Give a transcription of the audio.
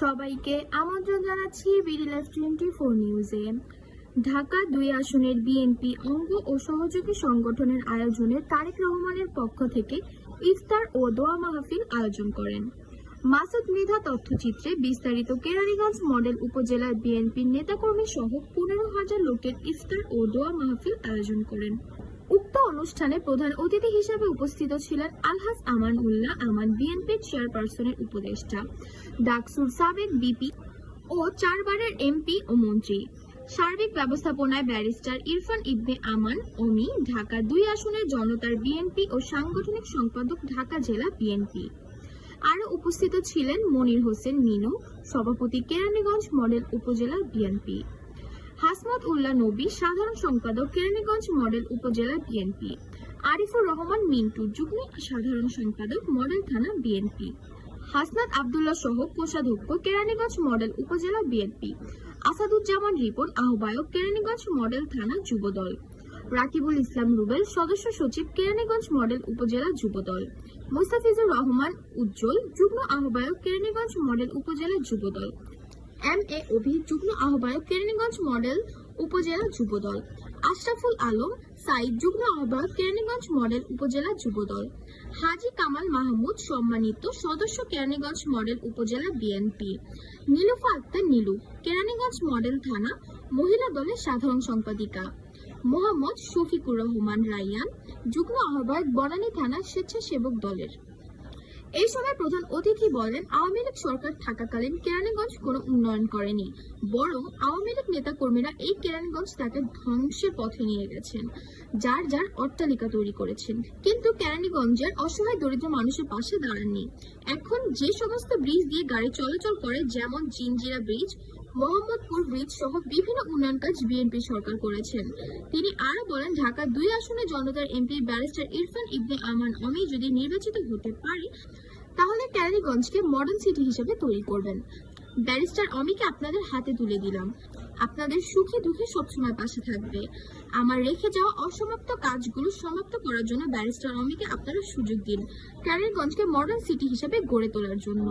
সবাইকে আমন্ত্রণ জানাচ্ছি বিডি টোয়েন্টি ফোর নিউজে ঢাকা দুই আসনের বিএনপি অঙ্গ ও সহযোগী সংগঠনের আয়োজনে তারেক রহমানের পক্ষ থেকে ইফতার ও দোয়া মাহফিল আয়োজন করেন। মাসুদ মৃধা তথ্যচিত্রে বিস্তারিত কেরানীগঞ্জ মডেল উপজেলার বিএনপির নেতাকর্মী সহ পনেরো হাজার লোকের ইফতার ও দোয়া মাহফিল আয়োজন করেন। উক্ত অনুষ্ঠানে প্রধান অতিথি হিসেবে উপস্থিত ছিলেন আলহাজ আমান উল্লাহ আমান বিএনপির চেয়ারপারসনের উপদেষ্টা, ডাকসুর সাবেক বিপি ও চারবারের এমপি ও মন্ত্রী। সার্বিক ব্যবস্থাপনায় ব্যারিস্টার ইরফান ইবনে আমান অমি ঢাকা দুই আসনের জনতার বিএনপি ও সাংগঠনিক সম্পাদক ঢাকা জেলা বিএনপি। আরও উপস্থিত ছিলেন মনির হোসেন মিনু, সভাপতি কেরানীগঞ্জ মডেল উপজেলা বিএনপি। হাসমত উল্লাহ নবী, সাধারণ সম্পাদক, কেরানীগঞ্জ মডেল, উপজেলা বিএনপি আরিফুর রহমান, মিন্টু যুগ্ম সাধারণ সম্পাদক, মডেল থানা বিএনপি হাসনাত আবদুল্লাহ সহ কোষাধ্যক্ষ, কেরানীগঞ্জ মডেল, উপজেলা বিএনপি আসাদুজ্জামান রিপন আহ্বায়ক, কেরানীগঞ্জ মডেল থানা যুবদল। রাকিবুল ইসলাম রুবেল, সদস্য সচিব, কেরানীগঞ্জ মডেল, উপজেলা যুবদল। মোস্তাফিজুর রহমান উজ্জ্বল, যুগ্ম আহ্বায়ক, কেরানীগঞ্জ মডেল, উপজেলা যুবদল। এম এ অভি যুগ্ম আহ্বায়ক কেরানীগঞ্জ মডেল উপজেলা যুবদল। আশরাফুল আলম সাইদ যুগ্ম আহ্বায়ক কেরানীগঞ্জ মডেল উপজেলা যুবদল। হাজি কামাল মাহমুদ সম্মানিত সদস্য Keraniganj model upazila BNP. Nilufa Akter Nilu, Keraniganj model থানা মহিলা দলের সাধারণ সম্পাদিকা। মোহাম্মদ শফিকুর রহমান রাইয়ান, যুগ্ম আহ্বায়ক বনানী থানা স্বেচ্ছাসেবক দলের। এই সময় প্রধান অতিথি বলেন, আওয়ামী লীগ সরকার থাকাকালীন কেরানীগঞ্জ কোনো উন্নয়ন করেনি, বরং আওয়ামী লীগ নেতা কর্মীরা এই কেরানীগঞ্জ তাকে ধ্বংসের পথে নিয়ে গেছেন, যার যার অট্টালিকা তৈরি করেছেন। কিন্তু কেরানীগঞ্জের অসহায় দরিদ্র মানুষের পাশে দাঁড়াননি। এখন যে সমস্ত ব্রিজ দিয়ে গাড়ি চলাচল করে, যেমন জিনজিরা ব্রিজ, মোহাম্মদপুর ব্রিজ সহ বিভিন্ন উন্নয়ন কাজ বিএনপি সরকার করেছেন। তিনি আরও বলেন ঢাকা দুই আসনে জনতার এমপি ব্যারিস্টার ইরফান ইবনে আমান অমি যদি নির্বাচিত হতে পারে তাহলে ক্যারানীগঞ্জকে মডার্ন সিটি হিসেবে তৈরি করবেন। ব্যারিস্টার অমিকে আপনাদের হাতে তুলে দিলাম। আপনাদের সুখে দুঃখে সবসময় পাশে থাকবে। আমার রেখে যাওয়া অসমাপ্ত কাজগুলো সমাপ্ত করার জন্য ব্যারিস্টার অমিকে আপনারা সুযোগ দিন। ক্যারানীগঞ্জকে মডার্ন সিটি হিসেবে গড়ে তোলার জন্য।